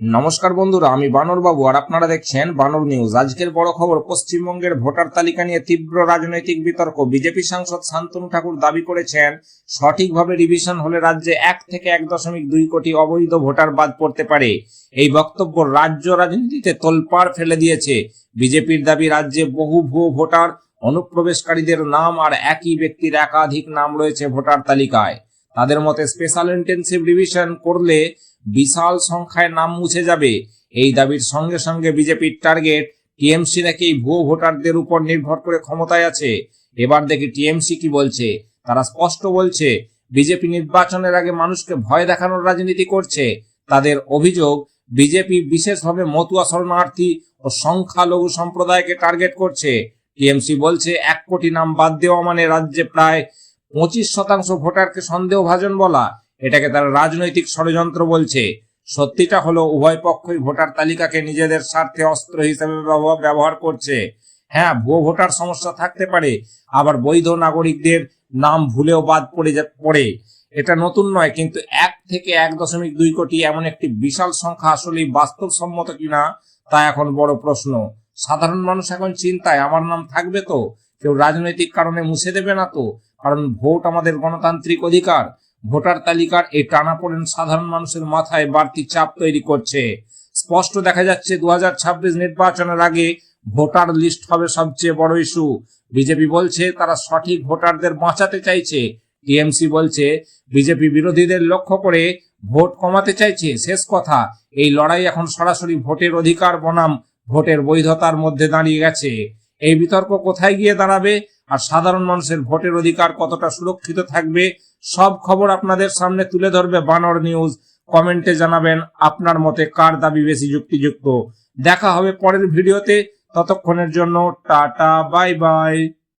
নমস্কার বন্ধুরা, আমি বানর বাবু আর আপনারা দেখছেন বানর নিউজ। আজকের বড় খবর, পশ্চিমবঙ্গের ভোটার তালিকা নিয়ে তীব্র রাজনৈতিক বিতর্ক। বিজেপি সাংসদ শান্তনু ঠাকুর দাবি করেছেন, সঠিকভাবে রিভিশন হলে রাজ্যে এক থেকে এক দশমিক দুই কোটি অবৈধ ভোটার বাদ পড়তে পারে। এই বক্তব্য রাজ্য রাজনীতিতে তোলপাড় ফেলে দিয়েছে। বিজেপির দাবি, রাজ্যে বহু ভুয়ো ভোটার, অনুপ্রবেশকারীদের নাম আর একই ব্যক্তির একাধিক নাম রয়েছে ভোটার তালিকায়। তাদের মতে স্পেশাল ইন্টেন্সিভ রিভিশন করলে বিশাল সংখ্যায় নাম মুছে যাবে। এই দাবির সঙ্গে সঙ্গে বিজেপির টার্গেট, টিএমসি নাকি ভুয়ো ভোটারদের উপর নির্ভর করে ক্ষমতায় আছে। এবার দেখি টিএমসি কি বলছে। তারা স্পষ্ট বলছে, বিজেপি নির্বাচনের আগে মানুষকে ভয় দেখানোর রাজনীতি করছে। তাদের অভিযোগ, বিজেপি বিশেষভাবে মতুয়া শরণার্থী ও সংখ্যালঘু সম্প্রদায়কে টার্গেট করছে। টিএমসি বলছে, এক কোটি নাম বাদ দেওয়া মানে রাজ্যে প্রায় পঁচিশ শতাংশ ভোটারকে সন্দেহভাজন বলা। এটাকে তারা রাজনৈতিক ষড়যন্ত্র বলছে। সত্যিটা হলো, উভয় পক্ষই ভোটার তালিকাকে নিজেদের স্বার্থে অস্ত্র হিসেবে ব্যবহার- করছে। হ্যাঁ ভুয়ো ভোটার সমস্যা থাকতে পারে, আবার বৈধ নাগরিকদের নাম ভুলেও বাদ পড়ে পড়ে। এটা নতুন নয়, কিন্তু এক থেকে এক দশমিক দুই কোটি এমন একটি বিশাল সংখ্যা আসলেই বাস্তবসম্মত কিনা, তা এখন বড় প্রশ্ন। সাধারণ মানুষ এখন চিন্তায়, আমার নাম থাকবে তো? কেউ রাজনৈতিক কারণে মুছে দেবে না তো? কারণ ভোট আমাদের গণতান্ত্রিক অধিকার। ভোটার তালিকার এই টানাপোড়েন সাধারণ মানুষের মাথায় বাড়তি চাপ তৈরি করছে। স্পষ্ট দেখা যাচ্ছে দু হাজার ছাব্বিশ নির্বাচনের আগে ভোটার লিস্ট হবে সবচেয়ে বড় ইস্যু। বিজেপি বলছে তারা সঠিক ভোটারদের বাঁচাতে চাইছে। টিএমসি বলছে বিজেপি বিরোধীদের লক্ষ্য করে ভোট কমাতে চাইছে। শেষ কথা, এই লড়াই এখন সরাসরি ভোটের অধিকার বনাম, ভোটের বৈধতার মধ্যে দাঁড়িয়ে গেছে। এই বিতর্ক কোথায় গিয়ে দাঁড়াবে? আর সাধারণ মানুষের ভোটের অধিকার কতটা সুরক্ষিত থাকবে, সব খবর আপনাদের সামনে তুলে ধরবে বানর নিউজ। কমেন্টে জানাবেন আপনার মতে কার দাবি বেশি যুক্তিযুক্ত। দেখা হবে পরের ভিডিওতে। ততক্ষণের জন্য টাটা, বাই বাই।